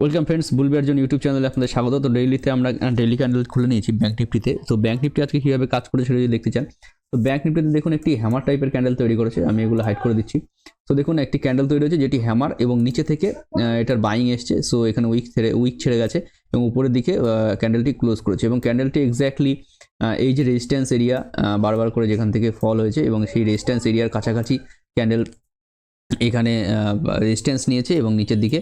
Welcome friends বুলবিয়ার জন্য YouTube চ্যানেলে আপনাদের স্বাগত। তো ডেইলিতে আমরা ডেইলি ক্যান্ডেল খুলে নিয়েছি ব্যাঙ্ক নিফটিতে তো ব্যাঙ্ক নিফটি আজকে কীভাবে কাজ করে সেটা যদি দেখতে চান, তো ব্যাঙ্ক নিফটিতে দেখুন একটি হ্যামার টাইপের ক্যান্ডেল তৈরি করেছে। আমি এগুলো হাইড করে দিচ্ছি। তো দেখুন, একটি ক্যান্ডেল তৈরি হয়েছে যেটি হ্যামার এবং নিচে থেকে এটার বাইং এসছে। সো এখানে উইক ছেড়ে উইক ছেড়ে গেছে এবং উপরের দিকে ক্যান্ডেলটি ক্লোজ করেছে এবং ক্যান্ডেলটি এক্স্যাক্টলি এই যে রেজিস্ট্যান্স এরিয়া বারবার করে যেখান থেকে ফল হয়েছে এবং সেই রেজিস্ট্যান্স এরিয়ার কাছাকাছি ক্যান্ডেল এখানে রেজিস্ট্যান্স নিয়েছে এবং নিচের দিকে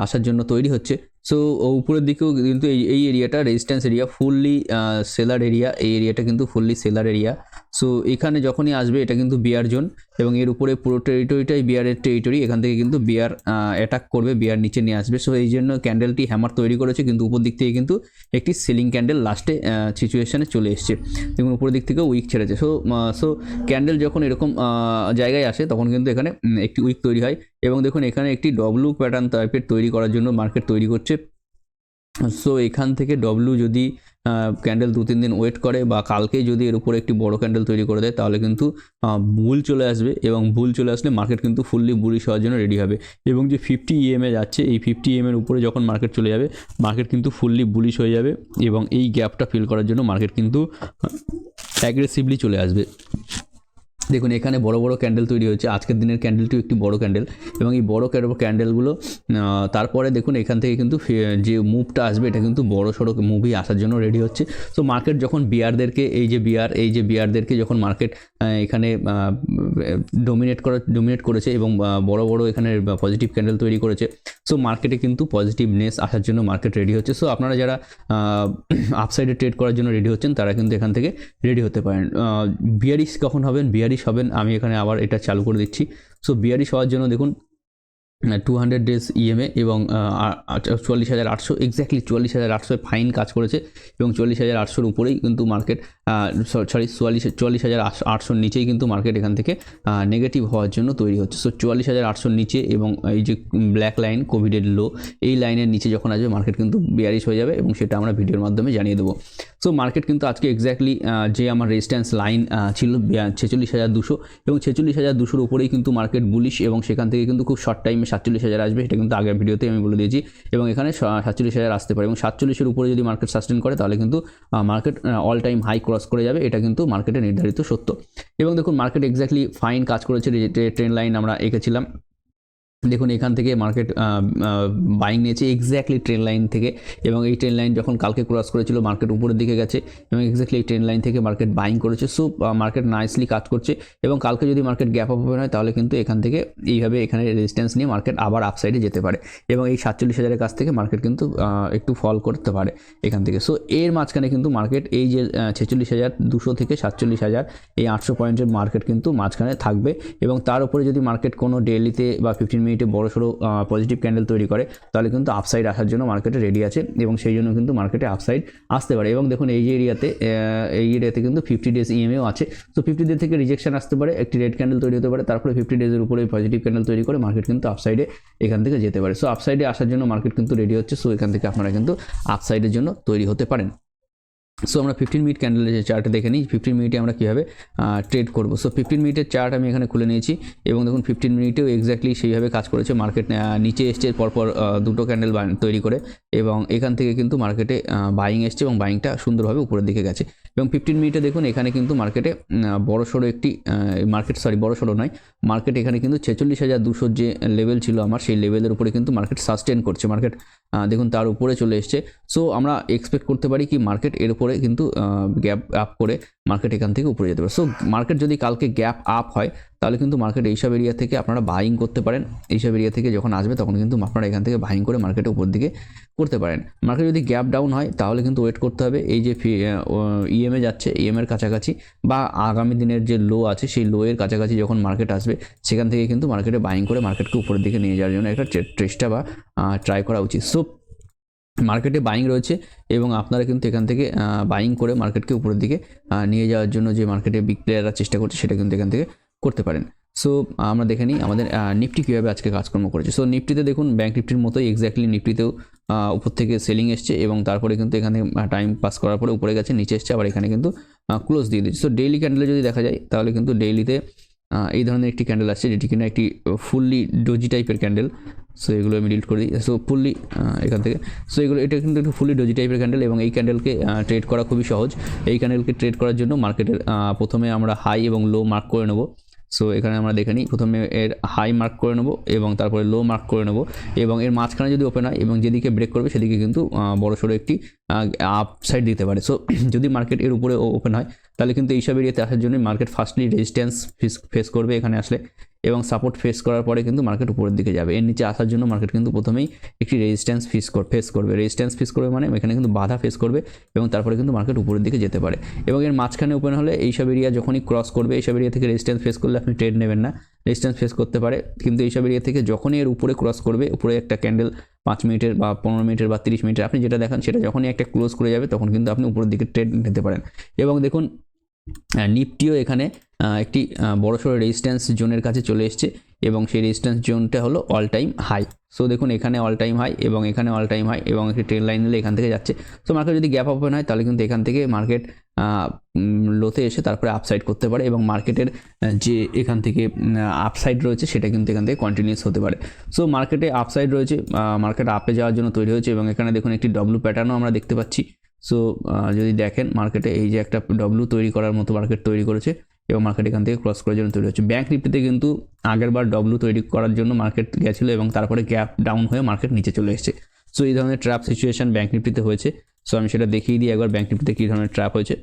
আসার জন্য তৈরি হচ্ছে। সো উপরের দিকেও কিন্তু এই এই এরিয়াটা resistance area fully seller area এই এরিয়াটা কিন্তু ফুললি সেলার এরিয়া সো এখানে যখনই আসবে, এটা কিন্তু বিয়ার জোন এবং এর উপরে পুরো টেরিটরিটাই বিয়ারের টেরিটরি এখান থেকে কিন্তু বিয়ার অ্যাটাক করবে বিয়ার নিচে নিয়ে আসবে। সো এই জন্য ক্যান্ডেলটি হ্যামার তৈরি করেছে, কিন্তু উপর দিক থেকে কিন্তু একটি সিলিং ক্যান্ডেল লাস্টে সিচুয়েশানে চলে এসছে। দেখুন, উপরের দিক থেকে উইক ছেড়েছে। সো সো ক্যান্ডেল যখন এরকম জায়গায় আসে, তখন কিন্তু এখানে একটি উইক তৈরি হয়। এবং দেখুন, এখানে একটি ডব্লু প্যাটার্ন টাইপের তৈরি করার জন্য মার্কেট তৈরি করছে। সো এখান থেকে ডব্লু যদি ক্যান্ডেল দু, তিন দিন ওয়েট করে বা কালকে যদি এর উপরে একটি বড় ক্যান্ডেল তৈরি করে দেয়, তাহলে কিন্তু ভুল চলে আসবে এবং ভুল চলে আসলে মার্কেট কিন্তু ফুললি বুলিশ হওয়ার জন্য রেডি হবে। এবং যে ফিফটি ইএমএ যাচ্ছে, এই ফিফটি এর উপরে যখন মার্কেট চলে যাবে মার্কেট কিন্তু ফুললি বুলিশ হয়ে যাবে এবং এই গ্যাপটা ফিল করার জন্য মার্কেট কিন্তু অ্যাগ্রেসিভলি চলে আসবে। দেখুন, এখানে বড় বড় ক্যান্ডেল তৈরি হয়েছে। আজকের দিনের ক্যান্ডেলটিও একটি বড় ক্যান্ডেল এবং এই বড় ক্যান্ডেল- ক্যান্ডেলগুলো তারপরে দেখুন, এখান থেকে কিন্তু যে মুভটা আসবে, এটা কিন্তু বড় সড়ো মুভি আসার জন্য রেডি হচ্ছে। তো মার্কেট যখন বিয়ারদেরকে এই যে বিয়ার এই যে বিয়ারদেরকে যখন মার্কেট এখানে ডোমিনেট করা ডোমিনেট করেছে এবং বড় বড় এখানে পজিটিভ ক্যান্ডেল তৈরি করেছে। সো মার্কেটে কিন্তু পজিটিভনেস আসার জন্য মার্কেট রেডি হচ্ছে। সো আপনারা যারা আপসাইডে ট্রেড করার জন্য রেডি হচ্ছেন, তারা কিন্তু এখান থেকে রেডি হতে পারেন। বিয়ারিশ কখন হবেন? বিয়ারিশ হবেন, আমি এখানে আবার এটা চালু করে দিচ্ছি। সো বিয়ারিশ হওয়ার জন্য দেখুন টু হান্ড্রেড ডেজ ইএমএ এবং চুয়াল্লিশ হাজার আটশো এক্স্যাক্টলি চুয়াল্লিশ হাজার আটশোয় ফাইন কাজ করেছে এবং চল্লিশ হাজার আটশোর উপরেই কিন্তু মার্কেট সরি চুয়াল্লিশ চুয়াল্লিশ হাজার আটশোর নিচেই কিন্তু মার্কেট এখান থেকে নেগেটিভ হওয়ার জন্য তৈরি হচ্ছে। সো চুয়াল্লিশ হাজার আটশোর নিচে এবং এই যে ব্ল্যাক লাইন কোভিডের লো এই লাইনের নিচে যখন আসবে মার্কেট কিন্তু বিয়ারিশ হয়ে যাবে এবং সেটা আমরা ভিডিওর মাধ্যমে জানিয়ে দেবো। সো মার্কেট কিন্তু আজকে এক্স্যাক্টলি যে আমার রেজিস্ট্যান্স লাইন ছিল ছেচল্লিশ হাজার দুশো এবং ছেচল্লিশ হাজার দুশোর উপরেই কিন্তু মার্কেট বুলিশ এবং সেখান থেকে কিন্তু খুব শর্ট টাইমে সাতচল্লিশ হাজার আসবে সেটা কিন্তু আগের ভিডিওতে আমি বলে দিয়েছি। এবং এখানে সাতচল্লিশ হাজার আসতে পারে এবং সাতচল্লিশের উপরে যদি মার্কেট সাস্টেন করে, তাহলে কিন্তু market all time high cross করে যাবে, এটা কিন্তু মার্কেটে নির্ধারিত সত্য। এবং দেখুন মার্কেট এক্স্যাক্টলি ফাইন কাজ করেছে, যে ট্রেন লাইন আমরা এঁকেছিলাম। দেখুন, এখান থেকে মার্কেট বাইং নিয়েছে এক্স্যাক্টলি ট্রেন লাইন থেকে এবং এই ট্রেন লাইন যখন কালকে ক্রস করেছিল মার্কেট উপরের দিকে গেছে এবং এক্স্যাক্টলি এই ট্রেন লাইন থেকে মার্কেট বাইং করেছে। সো মার্কেট নাইসলি কাজ করছে এবং কালকে যদি মার্কেট গ্যাপ আপ হয়, তাহলে কিন্তু এখান থেকে এইভাবে এখানে রেজিস্ট্যান্স নিয়ে মার্কেট আবার আপসাইডে যেতে পারে এবং এই সাতচল্লিশ হাজারের কাছ থেকে মার্কেট কিন্তু একটু ফল করতে পারে এখান থেকে। সো এর মাঝখানে কিন্তু মার্কেট এই যে ছেচল্লিশ হাজার, দুশো থেকে সাতচল্লিশ হাজার, এই আটশো পয়েন্টের মার্কেট কিন্তু মাঝখানে থাকবে এবং তার উপরে যদি মার্কেট কোনো ডেলিতে বা ফিফটিন মিনিটে বড় সড়ো পজিটিভ ক্যান্ডেল তৈরি করে, তাহলে কিন্তু আপসাইড আসার জন্য মার্কেটে রেডি আছে এবং সেই জন্য কিন্তু মার্কেটে আপসাইড আসতে পারে। এবং দেখুন এই যে এরিয়াতে এই এরিয়াতে কিন্তু ফিফটি ডেজ ইএমএও আছে। তো ফিফটি ডে থেকে রিজেকশন আসতে পারে, একটি রেড ক্যান্ডেল তৈরি হতে পারে, তারপরে ফিফটি ডেজের উপরে পজিটিভ ক্যান্ডেল তৈরি করে মার্কেট কিন্তু আপসাইডে এখান থেকে যেতে পারে। সো আপসাইডে আসার জন্য মার্কেট কিন্তু রেডি হচ্ছে। সো এখান থেকে আপনারা কিন্তু আপসাইডের জন্য তৈরি হতে পারেন। সো আমরা ফিফটিন মিনিট ক্যান্ডেলের যে চার্টে দেখে নিই। ফিফটিন মিনিটে আমরা কীভাবে ট্রেড করব? সো ফিফটিন মিনিটের চার্ট আমি এখানে খুলে নিয়েছি এবং দেখুন ফিফটিন মিনিটেও এক্স্যাক্টলি সেইভাবে কাজ করেছে। মার্কেট নিচে এসছে, পরপর দুটো ক্যান্ডেল তৈরি করে। এবং এখান থেকে কিন্তু মার্কেটে বাইং এসছে এবং বাইংটা সুন্দরভাবে উপরের দিকে গেছে। এবং ফিফটিন মিনিটে দেখুন এখানে কিন্তু মার্কেটে বড় সড়ো একটি মার্কেট সরি বড় সড়ো নয় মার্কেট এখানে কিন্তু ছেচল্লিশ হাজার দুশোর যে লেভেল ছিল আমার, সেই লেভেলের উপরে কিন্তু মার্কেট সাস্টেন করছে। মার্কেট দেখুন তার উপরে চলে এসছে। সো আমরা এক্সপেক্ট করতে পারি কি মার্কেট এর উপরে কিন্তু গ্যাপ আপ করে মার্কেট এখান থেকে উপরে যেতে পারে। সো মার্কেট যদি কালকে গ্যাপ আপ হয়, তাহলে কিন্তু মার্কেট এইসব এরিয়া থেকে আপনারা বাইং করতে পারেন। এইসব এরিয়া থেকে যখন আসবে, তখন কিন্তু আপনারা এখান থেকে বাইং করে মার্কেটের উপর দিকে করতে পারেন। মার্কেট যদি গ্যাপ ডাউন হয়, তাহলে কিন্তু ওয়েট করতে হবে। এই যে ইএমএ যাচ্ছে ইএমএর কাছাকাছি বা আগামী দিনের যে লো আছে, সেই লো এর কাছাকাছি যখন মার্কেট আসবে, সেখান থেকে কিন্তু মার্কেটে বাইং করে মার্কেটকে উপরের দিকে নিয়ে যাওয়ার জন্য একটা চেষ্টা বা ট্রাই করা উচিত। সো মার্কেটে বাইং রয়েছে এবং আপনারা কিন্তু এখান থেকে বাইং করে মার্কেটকে উপরের দিকে নিয়ে যাওয়ার জন্য যে মার্কেটে বিগ প্লেয়াররা চেষ্টা করছে সেটা কিন্তু এখান থেকে করতে পারেন। সো আমরা দেখে নিই আমাদের নিফটি কীভাবে আজকে কাজকর্ম করেছে। সো নিফটিতে দেখুন ব্যাঙ্ক নিফটির মতোই এক্স্যাক্টলি নিফটিতেও উপর থেকে সেলিং এসছে এবং তারপরে কিন্তু এখানে টাইম পাস করার পরে উপরে গেছে, নিচে এসছে, আবার এখানে কিন্তু ক্লোজ দিয়ে দিচ্ছে সো ডেইলি ক্যান্ডেলে যদি দেখা যায়, তাহলে কিন্তু ডেইলিতে এই ধরনের একটি ক্যান্ডেল আসছে, যেটি কিনা একটি ফুললি ডোজি টাইপের ক্যান্ডেল সো এগুলো আমি ডিলিট করে দিই। সো ফুললি এখান থেকে। সো এগুলো, এটা কিন্তু একটু ফুলি ডোজি টাইপের ক্যান্ডেল এবং এই ক্যান্ডেলকে ট্রেড করা খুবই সহজ। এই ক্যান্ডেলকে ট্রেড করার জন্য মার্কেটের প্রথমে আমরা হাই এবং লো মার্ক করে নেব। সো এখানে আমরা দেখে নিই। প্রথমে এর হাই মার্ক করে নেব এবং তারপরে লো মার্ক করে নেব এবং এর মাঝখানে যদি ওপেন হয় এবং যেদিকে ব্রেক করবে সেদিকে কিন্তু বড় সড়ো একটি আপ সাইড দিতে পারে। সো যদি মার্কেট এর উপরে ওপেন হয়, তাহলে কিন্তু এইসব এরিয়াতে আসার জন্য মার্কেট ফার্স্টলি রেজিস্ট্যান্স ফেস করবে এখানে আসলে। এবং সাপোর্ট ফেস করার পরে কিন্তু মার্কেট উপরের দিকে যাবে। এর নিচে আসার জন্য মার্কেট কিন্তু প্রথমেই একটি রেজিস্ট্যান্স ফিস ফেস করবে। রেজিস্ট্যান্স ফিস করবে মানে এখানে কিন্তু বাধা ফেস করবে এবং তারপরে কিন্তু মার্কেট উপরের দিকে যেতে পারে। এবং এর মাঝখানে ওপেন হলে এইসব এরিয়া যখনই ক্রস করবে, এইসব এরিয়া থেকে রেজিস্ট্যান্স ফেস করলে আপনি ট্রেড নেবেন না। রেজিস্ট্যান্স ফেস করতে পারে, কিন্তু এইসব এরিয়া থেকে যখনই এর উপরে ক্রস করবে, উপরে একটা ক্যান্ডেল পাঁচ মিনিটের বা পনেরো মিনিটের বা তিরিশ মিনিটের, আপনি যেটা দেখান সেটা যখনই একটা ক্লোজ করে যাবে, তখন কিন্তু আপনি উপরের দিকে ট্রেড নিতে পারেন। এবং দেখুন নিফটিও এখানে একটি বড়সড় রেজিস্ট্যান্স জোনের কাছে চলে এসছে এবং সেই রেজিস্ট্যান্স জোনটা হলো অল টাইম হাই সো দেখুন, এখানে অল টাইম হাই এবং এখানে অল টাইম হাই এবং একটি ট্রেন লাইন নিলে এখান থেকে যাচ্ছে। সো মার্কেট যদি গ্যাপ ওপেন হয়, তাহলে কিন্তু এখান থেকে মার্কেট লোতে এসে তারপরে আপসাইড করতে পারে এবং মার্কেটের যে এখান থেকে আপসাইড রয়েছে সেটা কিন্তু এখান থেকে কন্টিনিউস হতে পারে। সো মার্কেটে আপসাইড রয়েছে মার্কেট আপে যাওয়ার জন্য তৈরি হয়েছে এবং এখানে দেখুন, একটি ডব্লু প্যাটার্নও আমরা দেখতে পাচ্ছি। সো যদি দেখেন মার্কেটে এই যে একটা ডব্লু তৈরি করার মতো মার্কেট তৈরি করেছে, এবং মার্কেট এখান থেকে ক্রস করার জন্য তৈরি হচ্ছে। ব্যাঙ্ক নিফটিতে কিন্তু আগের বার ডব্লু তৈরি করার জন্য মার্কেট গেছিল, এবং তারপরে গ্যাপ ডাউন হয়ে মার্কেট নিচে চলে এসেছে। সো এই ধরনের ট্র্যাপ সিচুয়েশান ব্যাঙ্ক নিফটিতে হয়েছে। সো আমি সেটা দেখিয়ে দিই একবার ব্যাঙ্ক নিফটিতে কী ধরনের ট্র্যাপ হয়েছে।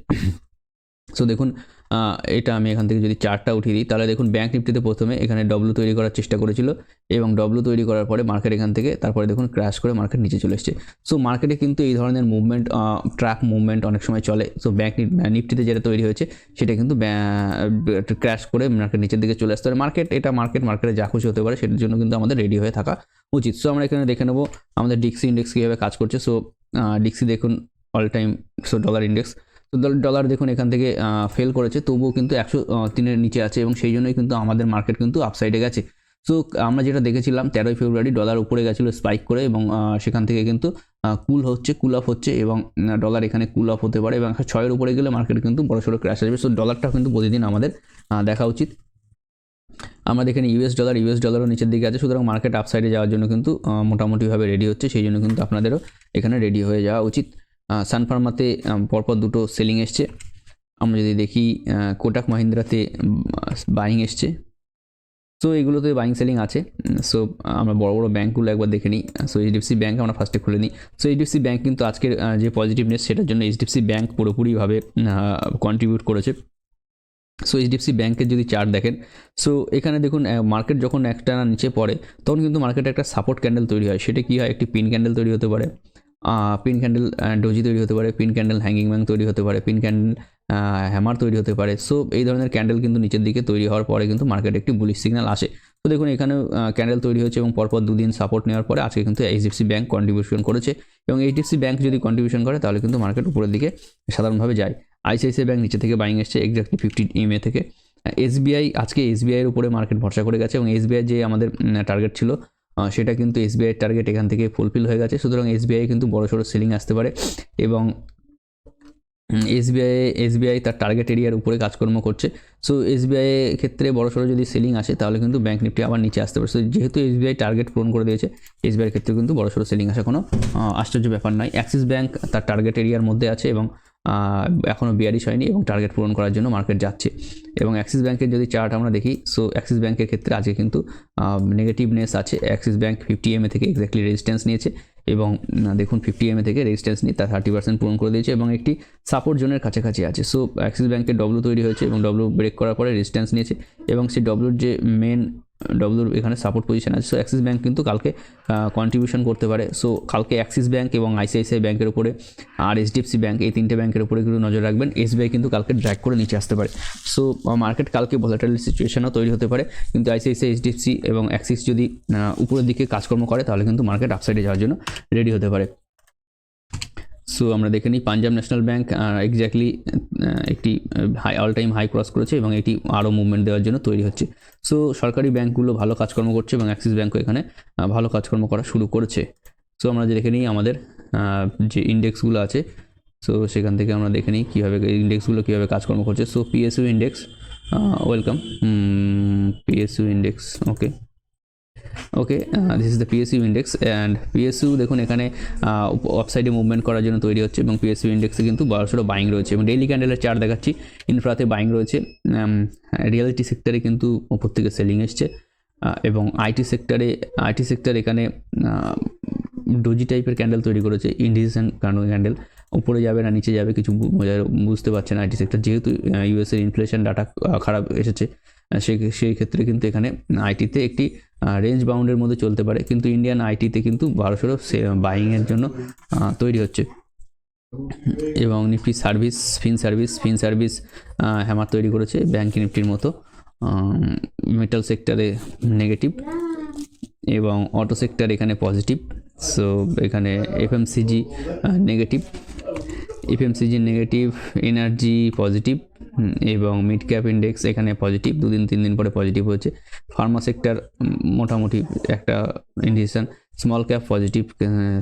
সো দেখুন এটা আমি এখান থেকে যদি চারটা উঠিয়ে দিই, তাহলে দেখুন ব্যাঙ্ক নিফটিতে প্রথমে এখানে ডব্লু তৈরি করার চেষ্টা করেছিল এবং ডব্লু তৈরি করার পরে মার্কেট এখান থেকে তারপরে দেখুন ক্র্যাশ করে মার্কেট নিচে চলে এসেছে। সো মার্কেটে কিন্তু এই ধরনের মুভমেন্ট ট্র্যাক মুভমেন্ট অনেক সময় চলে। সো ব্যাংক নিফটিতে যেটা তৈরি হয়েছে, সেটা কিন্তু ক্র্যাশ করে মার্কেট নিচের দিকে চলে আসতে পারে। মার্কেট এটা মার্কেট মার্কেটে যা খুশি হতে পারে, সেটার জন্য কিন্তু আমাদের রেডি হয়ে থাকা উচিত। সো আমরা এখানে দেখে নেব, আমাদের ডিক্সি ইন্ডেক্স কীভাবে কাজ করছে। সো ডিক্সি দেখুন all time so dollar index তো ডলার দেখুন এখান থেকে ফেল করেছে, তবুও কিন্তু একশো তিনের নিচে আছে এবং সেই জন্যই কিন্তু আমাদের মার্কেট কিন্তু আপসাইডে গেছে। সো আমরা যেটা দেখেছিলাম, তেরোই ফেব্রুয়ারি ডলার উপরে গেছিল স্পাইক করে এবং সেখান থেকে কিন্তু কুল হচ্ছে কুল অফ হচ্ছে এবং ডলার এখানে কুল অফ হতে পারে এবং ছয়ের উপরে গেলে মার্কেট কিন্তু বড় সড়ো ক্র্যাশ আসবে। সো ডলারটা কিন্তু প্রতিদিন আমাদের দেখা উচিত। আমরা দেখেন ইউএস ডলার ইউএস ডলারও নিচের দিকে আছে, সুতরাং মার্কেট আপসাইডে যাওয়ার জন্য কিন্তু মোটামুটিভাবে রেডি হচ্ছে, সেই জন্য কিন্তু আপনাদেরও এখানে রেডি হয়ে যাওয়া উচিত। সানফার্মাতে পরপর দুটো সেলিং এসছে। আমরা যদি দেখি কোটাক মাহিন্দ্রাতে বাইং এসছে। সো এগুলোতে বাইং সেলিং আছে। সো আমরা বড় বড় ব্যাঙ্কগুলো একবার দেখে নিই। সো এইচডিএফসি ব্যাঙ্ক আমরা ফার্স্টে খুলে নিই। সো এইচডিএফসি ব্যাঙ্ক কিন্তু আজকের যে পজিটিভনেস সেটার জন্য এইচডিএফসি ব্যাঙ্ক পুরোপুরিভাবে কন্ট্রিবিউট করেছে। সো এইচডিএফসি ব্যাঙ্কের যদি চার্ট দেখেন সো এখানে দেখুন মার্কেট যখন একটা নিচে পড়ে, তখন কিন্তু মার্কেটে একটা সাপোর্ট ক্যান্ডেল তৈরি হয়। সেটা কী হয়? একটি পিন ক্যান্ডেল তৈরি হতে পারে। পিন ক্যান্ডেল ডোজি তৈরি হতে পারে পিন ক্যান্ডেল হ্যাঙ্গিং ব্যাং তৈরি হতে পারে পিন ক্যান্ডেল হ্যামার তৈরি হতে পারে। সো এই ধরনের ক্যান্ডেল কিন্তু নিচের দিকে তৈরি হওয়ার পরে কিন্তু মার্কেটে একটি বুলিশ সিগন্যাল আসে। তো দেখুন এখানে ক্যান্ডেল তৈরি হয়েছে এবং পরপর দুদিন সাপোর্ট নেওয়ার পরে আজকে কিন্তু এইচডিএফসি ব্যাঙ্ক কন্ট্রিবিউশন করেছে। এবং এইচডিএফসি ব্যাঙ্ক যদি কন্ট্রিবিউশন করে, তাহলে কিন্তু মার্কেট উপরের দিকে সাধারণভাবে যায়। আইসিআইসিআই ব্যাঙ্ক নিচে থেকে বাইং এসছে এক্স্যাক্টলি ফিফটি ইমে থেকে। এসবিআই আজকে এসবিআইয়ের উপরে মার্কেট ভরসা করে গেছে এবং এসবিআই যে আমাদের টার্গেট ছিল সেটা কিন্তু এসবিআই টার্গেট এখান থেকে ফুলফিল হয়ে গেছে। সুতরাং এসবিআই কিন্তু বড় সড়ো সেলিং আসতে পারে এবং এসবিআই এসবিআই তার টার্গেট এরিয়ার উপরে কাজকর্ম করছে। সো এসবিআই ক্ষেত্রে বড় সড়ো যদি সেলিং আসে, তাহলে কিন্তু ব্যাংক নিফটি আবার নিচে আসতে পারে। সো যেহেতু এসবিআই টার্গেট পূরণ করে দিয়েছে এসবিআইয়ের ক্ষেত্রে কিন্তু বড় সড়ো সেলিং আসা কোনো আশ্চর্য ব্যাপার নয়। অ্যাক্সিস ব্যাংক তার টার্গেট এরিয়ার মধ্যে আছে এবং এখনও বিয়ারিশ হয়নি এবং টার্গেট পূরণ করার জন্য মার্কেট যাচ্ছে। এবং অ্যাক্সিস ব্যাংকের যদি চার্ট আমরা দেখি সো অ্যাক্সিস ব্যাংকের ক্ষেত্রে আজকে কিন্তু নেগেটিভনেস আছে। অ্যাক্সিস ব্যাংক ফিফটি এম থেকে এক্স্যাক্টলি রেজিস্ট্যান্স নিয়েছে এবং দেখুন ফিফটি এম থেকে রেজিস্ট্যান্স নিয়ে তার থার্টি পার্সেন্ট পূরণ করে দিয়েছে এবং একটি সাপোর্ট জোনের কাছাকাছি আছে। সো অ্যাক্সিস ব্যাংকের ডব্লু তৈরি হয়েছে এবং ডব্লু ব্রেক করার পরে রেজিস্ট্যান্স নিয়েছে এবং সেই ডব্লুর যে মেন ডব্লুর এখানে সাপোর্ট পজিশন আছে। সো অ্যাক্সিস ব্যাংক কিন্তু কালকে কন্ট্রিবিউশন করতে পারে। সো কালকে অ্যাক্সিস ব্যাংক এবং আইসিআইসিআই ব্যাংকের উপরে আর এইচডিএফসি ব্যাংক এই তিনটে ব্যাংকের উপরে কিন্তু নজর রাখবেন। এসবিআই কিন্তু কালকে ড্র্যাক করে নিচে আসতে পারে। সো মার্কেট কালকে ভোলাটাইল সিচুয়েশনও তৈরি হতে পারে। কিন্তু আইসিআইসিআই এইচডিএফসি এবং অ্যাক্সিস যদি উপরের দিকে কাজকর্ম করে, তাহলে কিন্তু মার্কেট আপসাইডে যাওয়ার জন্য রেডি হতে পারে। সো আমরা দেখে নিই পাঞ্জাব ন্যাশনাল ব্যাংক এক্স্যাক্টলি একটি high all time high cross করেছে এবং এটি আরও মুভমেন্ট দেওয়ার জন্য তৈরি হচ্ছে। সো সরকারি ব্যাঙ্কগুলো ভালো কাজকর্ম করছে এবং অ্যাক্সিস ব্যাঙ্কও এখানে ভালো কাজকর্ম করা শুরু করেছে। সো আমরা যে দেখে নিই, আমাদের যে ইন্ডেক্সগুলো আছে সো সেখান থেকে আমরা দেখে নিই কীভাবে ইন্ডেক্সগুলো কীভাবে কাজকর্ম করছে। So PSU index welcome PSU index okay okay this is the PSU index and PSU দেখুন, এখানে অফসাইডে মুভমেন্ট করার জন্য তৈরি হচ্ছে এবং পিএসইউ ইন্ডেক্সে কিন্তু বারোশোটা বাইং রয়েছে এবং ডেইলি ক্যান্ডেলের চার দেখাচ্ছি ইনফ্রাতে বাইং রয়েছে রিয়েলিটি সেক্টরে কিন্তু ওপর থেকে সেলিং এসছে এবং আইটি সেক্টরে আইটি সেক্টর এখানে ডোজি টাইপের ক্যান্ডেল তৈরি করেছে ইন্ডিসেন ক্যান্ডেল উপরে যাবে না নিচে যাবে কিছু বুঝতে পারছে না আইটি সেক্টর যেহেতু ইউএসের ইনফ্লেশন ডাটা খারাপ এসেছে সেই সেই ক্ষেত্রে কিন্তু এখানে আইটিতে একটি রেঞ্জ বাউন্ডের মধ্যে চলতে পারে। কিন্তু ইন্ডিয়ান আইটিতে কিন্তু বারোশোরও বাইংয়ের জন্য তৈরি হচ্ছে। এবং Nifty service fin service fin service hammer তৈরি করেছে ব্যাঙ্ক নিফটির মতো। মেটাল সেক্টরে নেগেটিভ এবং অটো সেক্টর এখানে পজিটিভ সো এখানে FMCG negative FMCG negative energy positive এবং মিড ক্যাপ ইন্ডেক্স এখানে পজিটিভ দুদিন, তিন দিন পরে পজিটিভ হয়েছে। ফার্মা সেক্টর মোটামুটি একটা ইন্ডিকেশন স্মল ক্যাপ পজিটিভ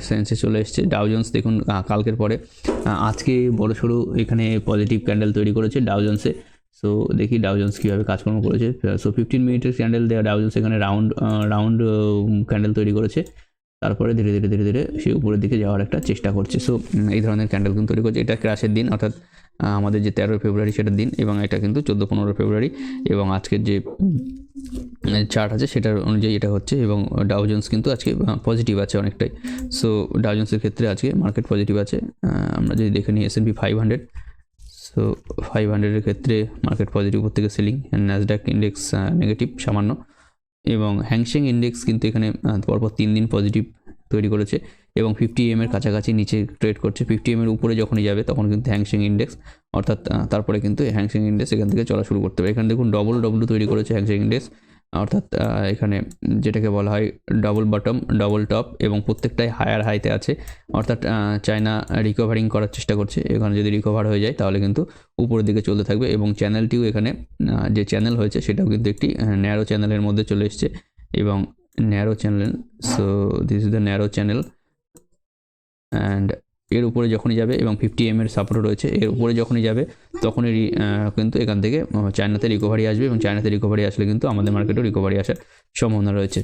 সেন্সে চলে এসছে। ডাউজন্স দেখুন কালকের পরে আজকে বড় সড়ো এখানে পজিটিভ ক্যান্ডেল তৈরি করেছে ডাউজন্সে সো দেখি ডাউজন্স কীভাবে কাজকর্ম করেছে। সো ফিফটিন মিনিটের ক্যান্ডেল দেওয়া ডাউজন্স এখানে রাউন্ড রাউন্ড ক্যান্ডেল তৈরি করেছে। তারপরে ধীরে ধীরে ধীরে ধীরে সে উপরের দিকে যাওয়ার একটা চেষ্টা করছে। সো এই ধরনের ক্যান্ডেল কিন্তু তৈরি করছে। এটা ক্রাশের দিন, অর্থাৎ আমাদের যে তেরোই ফেব্রুয়ারি সেটার দিন এবং এটা কিন্তু চোদ্দ পনেরো ফেব্রুয়ারি এবং আজকের যে চার্ট আছে সেটার অনুযায়ী এটা হচ্ছে এবং ডাউজন্স কিন্তু আজকে পজিটিভ আছে অনেকটাই। সো ডাউজন্সের ক্ষেত্রে আজকে মার্কেট পজিটিভ আছে। আমরা যদি দেখে নিই S N five hundred so five হান্ড্রেডের ক্ষেত্রে মার্কেট পজিটিভ উপর থেকে সিলিং ন্যাসডাক ইন্ডেক্স নেগেটিভ সামান্য। এবং হ্যাংসেং ইন্ডেক্স কিন্তু এখানে পরপর তিন দিন পজিটিভ তৈরি করেছে এবং ফিফটি এম এর কাছাকাছি নিচে ট্রেড করছে। ফিফটি এম এর উপরে যখনই যাবে তখন কিন্তু হ্যাংসেং ইন্ডেক্স অর্থাৎ তারপরে কিন্তু হ্যাংসেং ইন্ডেক্স এখান থেকে চলা শুরু করতে হবে এখানে দেখুন ডবল ডব্লু তৈরি করেছে হ্যাংসেং ইন্ডেক্স অর্থাৎ এখানে যেটাকে বলা হয় ডবল বটম ডবল টপ এবং প্রত্যেকটাই হায়ার হাইতে আছে। অর্থাৎ চায়না রিকভারিং করার চেষ্টা করছে। এখানে যদি রিকভার হয়ে যায় তাহলে কিন্তু উপরের দিকে চলতে থাকবে এবং চ্যানেলটিও এখানে যে চ্যানেল হয়েছে সেটাও কিন্তু একটি ন্যারো চ্যানেলের মধ্যে চলে এসছে এবং narrow channel so this is the narrow channel and এর উপরে যখনই যাবে এবং ফিফটি এম এর সাপোর্ট রয়েছে, এর উপরে যখনই যাবে, তখনই কিন্তু এখান থেকে চায়নাতে রিকভারি আসবে এবং চায়নাতে রিকভারি আসলে কিন্তু আমাদের মার্কেটেও রিকভারি আসার সম্ভাবনা রয়েছে।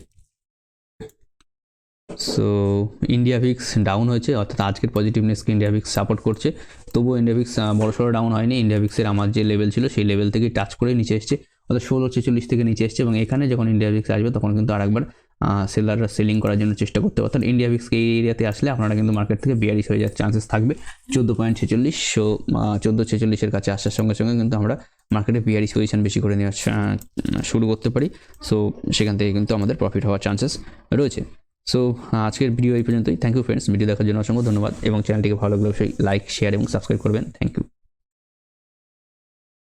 সো ইন্ডিয়া ভিক্স ডাউন হয়েছে, অর্থাৎ আজকের পজিটিভনেসকে ইন্ডিয়া ভিক্স সাপোর্ট করছে। তবুও ইন্ডিয়া ভিক্স বড় সড়ো ডাউন হয়নি। ইন্ডিয়া ভিক্সের আমার যে লেভেল ছিল, সেই লেভেল থেকে টাচ করে নিচে এসছে। অর্থাৎ ষোলো ছেচল্লিশ থেকে নিচে এসছে এবং এখানে যখন ইন্ডিয়া ভিক্স আসবে, তখন কিন্তু আরেকবার সেলাররা সেলিং করার জন্য চেষ্টা করতে অর্থাৎ ইন্ডিয়া ভিক্সকে এই এরিয়াতে আসলে আপনারা কিন্তু মার্কেট থেকে বিয়ারিশ হয়ে যাওয়ার চান্সেস থাকবে। চোদ্দ পয়েন্ট ছেচল্লিশ সো চোদ্দ ছেচল্লিশের কাছে আসার সঙ্গে সঙ্গে কিন্তু আমরা মার্কেটে বিয়ারিশ পজিশন বেশি করে নেওয়ার শুরু করতে পারি। সো সেখান থেকে কিন্তু আমাদের প্রফিট হওয়ার চান্সেস রয়েছে। সো আজকের ভিডিও এই পর্যন্তই। থ্যাংক ইউ ফ্রেন্ডস ভিডিও দেখার জন্য অসংখ্য ধন্যবাদ এবং চ্যানেলটিকে ভালো লাগলে অবশ্যই লাইক শেয়ার এবং সাবস্ক্রাইব করবেন। Thank you